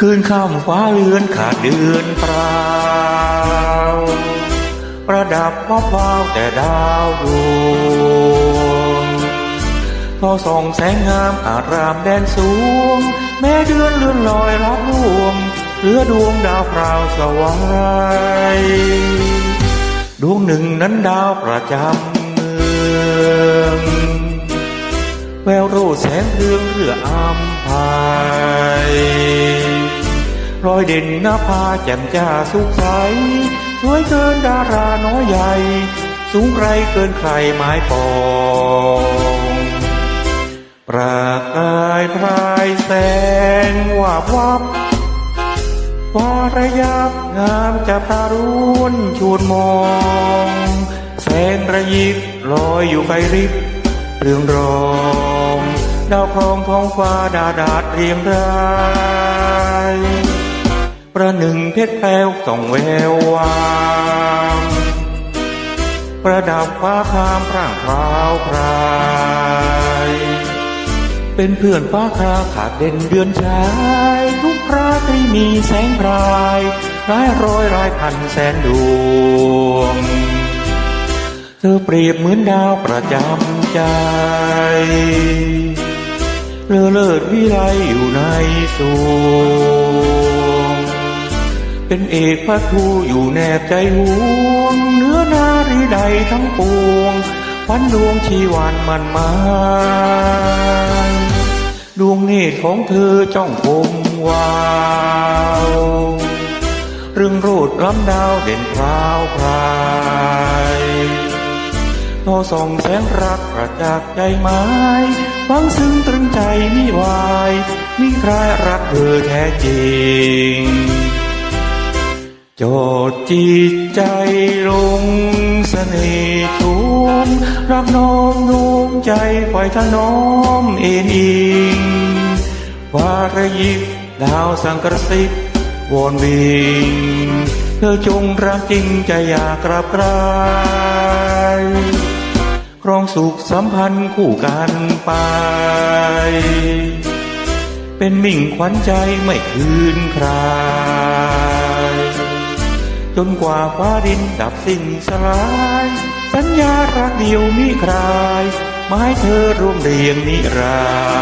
คืนข้ามฟ้าเลือนขาดเดือนเปล่า ประดับมะพร้าวแต่ดาวดวงพอส่องแสงงามอารามแดนสูง แม้เดือนเลื่อนลอยรับลวงเหลือดวงดาวพราวสวายดวงหนึ่งนั้นดาวประจำเมืองแววโรแสงเรืองเรืออำพาย รอยเด่นหน้าผาแจ่มจ้าสุขใส สวยเกินดาราน้อยใหญ่ สูงไกลเกินใครหมายปอง ประกายพรายแสงวาบวับวาระยับงามจับตารุนชวนมอง แสงระยิบลอยอยู่ไกลริบเรืองรองดาวครองท้องฟ้าดาดาดเรียงราย ประหนึ่งเพชรแป้วส่องแวววามประดับฟ้าคามพร่างพราวพรายเป็นเพื่อนฟ้าคราขาดเด่นเดือนชายทุกราตรีมีแสงพรายร้ายร้อยรายพันแสนดวง เธอเปรียบเหมือนดาวประจำใจเลอเลิศวิไลอยู่ในสวง เป็นเอกพระทูอยู่แนบใจห่วงเนื้อนารีใดทั้งปวงควันดวงชีวันมันมาดวงเนตรของเธอจ้องคมวาวเรื่องโรดล้ำดาวเด่นพราวพรายพอส่องแสงรักประจักษ์ใจไม้ฟังซึ้งตรึงใจมิวายมิใครรักเธอแท้จริง จดจิตใจลงเสน่ห์ชมรักน้อมโน้มใจไฟถนอมเอ็นอิงวาระยิบดาวสังกระสิบวอนวิงเธอจงรักจริงใจอยากกราบกรายครองสุขสัมพันธ์คู่กันไป เป็นมิ่งขวัญใจไม่คืนใคร จนกว่าฟ้าดินดับสิ้นสลาย สัญญารักเดียวมิคลาย ไม้เธอร่วมเรียงนิรันดร์